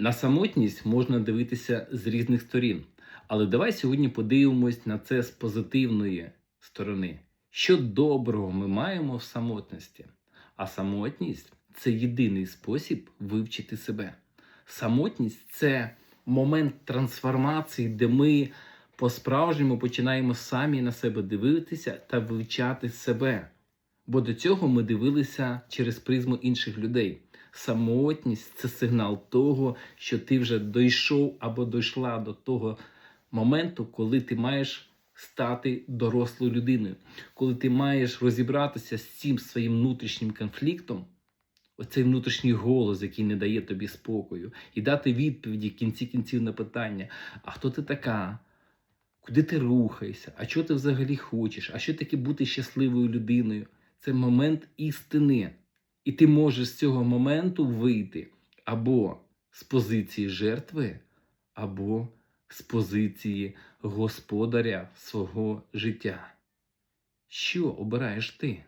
На самотність можна дивитися з різних сторін. Але давай сьогодні подивимось на це з позитивної сторони. Що доброго ми маємо в самотності? А самотність це єдиний спосіб вивчити себе. Самотність це момент трансформації, де ми по-справжньому починаємо самі на себе дивитися та вивчати себе. Бо до цього ми дивилися через призму інших людей. Самотність це сигнал того, що ти вже дійшов або дійшла до того моменту, коли ти маєш стати дорослою людиною, коли ти маєш розібратися з цим своїм внутрішнім конфліктом, оцей внутрішній голос, який не дає тобі спокою, і дати відповіді в кінці кінців на питання: а хто ти така? Куди ти рухаєшся? А що ти взагалі хочеш? А що таке бути щасливою людиною? Це момент істини. І ти можеш з цього моменту вийти або з позиції жертви, або з позиції господаря свого життя. Що обираєш ти?